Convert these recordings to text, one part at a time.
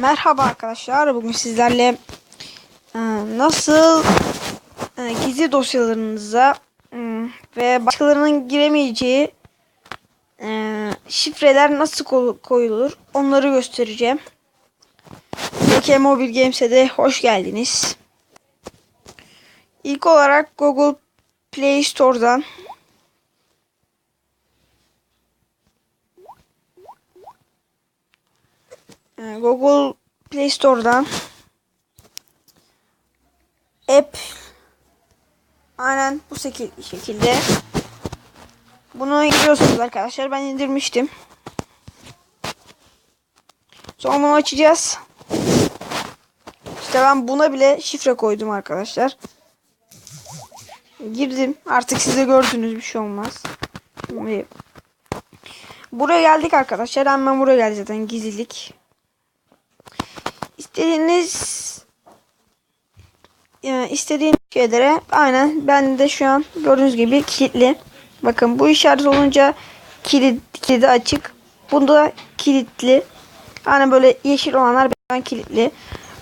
Merhaba arkadaşlar. Bugün sizlerle e, nasıl e, gizli dosyalarınıza e, ve başkalarının giremeyeceği e, şifreler nasıl ko- koyulur onları göstereceğim. BK Mobile Games'e de hoş geldiniz. İlk olarak Google Play Store'dan Google Play Store'dan app aynen bu şekil- şekilde bunu indiriyorsunuz arkadaşlar. Ben indirmiştim. Sonra bunu açacağız. İşte ben buna bile şifre koydum arkadaşlar. Girdim. Artık siz de gördünüz bir şey olmaz. Buraya geldik arkadaşlar. Hemen buraya geldi zaten gizlilik. İstediğiniz yani istediğiniz şeylere aynen ben de şu an gördüğünüz gibi kilitli. Bakın bu işaret olunca kilit kilidi açık. Bunda kilitli. Yani böyle yeşil olanlar ben kilitli.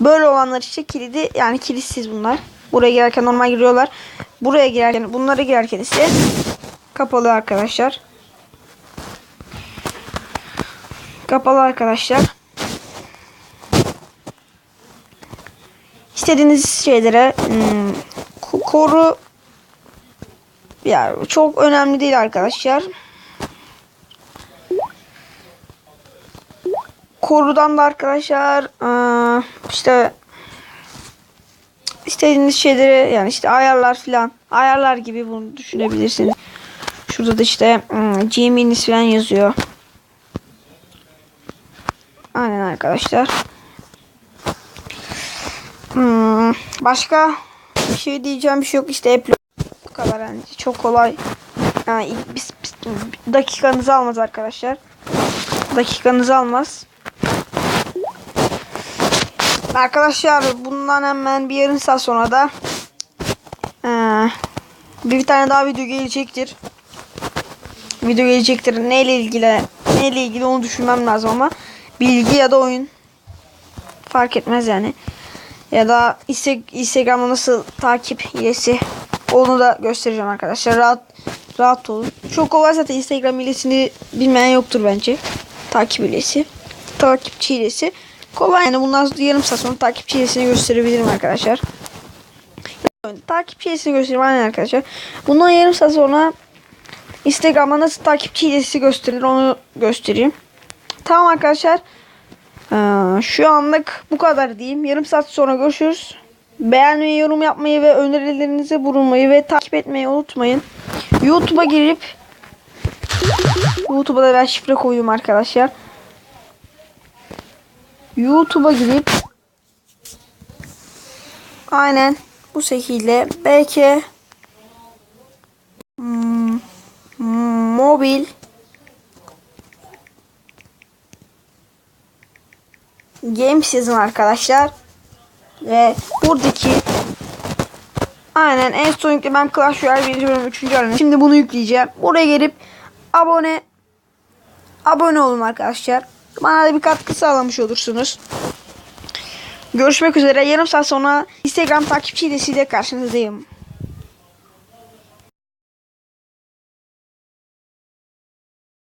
Böyle olanlar işte kilidi yani kilitsiz bunlar. Buraya girerken normal giriyorlar. Buraya girerken bunlara girerken ise kapalı arkadaşlar. Kapalı arkadaşlar. İstediğiniz şeylere hmm, ko- koru ya çok önemli değil arkadaşlar. Korudan da arkadaşlar ıı, işte istediğiniz şeyleri yani işte ayarlar filan ayarlar gibi bunu düşünebilirsiniz. Şurada da işte hmm, Gmail'iniz falan yazıyor. Aynen arkadaşlar. Hmm, başka bir şey diyeceğim bir şey yok işte hep bu kadar yani çok kolay. Yani biz, biz- dakikanızı almaz arkadaşlar. Dakikanızı almaz. Arkadaşlar bundan hemen bir yarım saat sonra da eee, bir tane daha video gelecektir. Video gelecektir. Neyle ilgili neyle ilgili onu düşünmem lazım ama bilgi ya da oyun fark etmez yani. Ya da Insta- Instagram'da nasıl takip hilesi onu da göstereceğim arkadaşlar. Rahat rahat olun. Çok kolay zaten Instagram hilesini bilmeyen yoktur bence. Takip hilesi. Takipçi hilesi. Kolay yani bundan yarım saat sonra takipçi hilesini gösterebilirim arkadaşlar. Takipçi hilesini göstereyim aynen arkadaşlar. Bundan yarım saat sonra Instagram'da nasıl takipçi hilesi gösterilir onu göstereyim. Tamam arkadaşlar. Ee, şu anlık bu kadar diyeyim. Yarım saat sonra görüşürüz. Beğenmeyi, yorum yapmayı ve önerilerinizi bulunmayı ve takip etmeyi unutmayın. YouTube'a girip YouTube'a da ben şifre koydum arkadaşlar. YouTube'a girip aynen bu şekilde belki hmm, mobil Games yazın arkadaşlar. Ve buradaki aynen en son yüklemem Clash Royale 1. bölüm 3. bölüm. Şimdi bunu yükleyeceğim. Buraya gelip abone abone olun arkadaşlar. Bana da bir katkı sağlamış olursunuz. Görüşmek üzere. Yarım saat sonra Instagram takipçi hilesiyle karşınızdayım.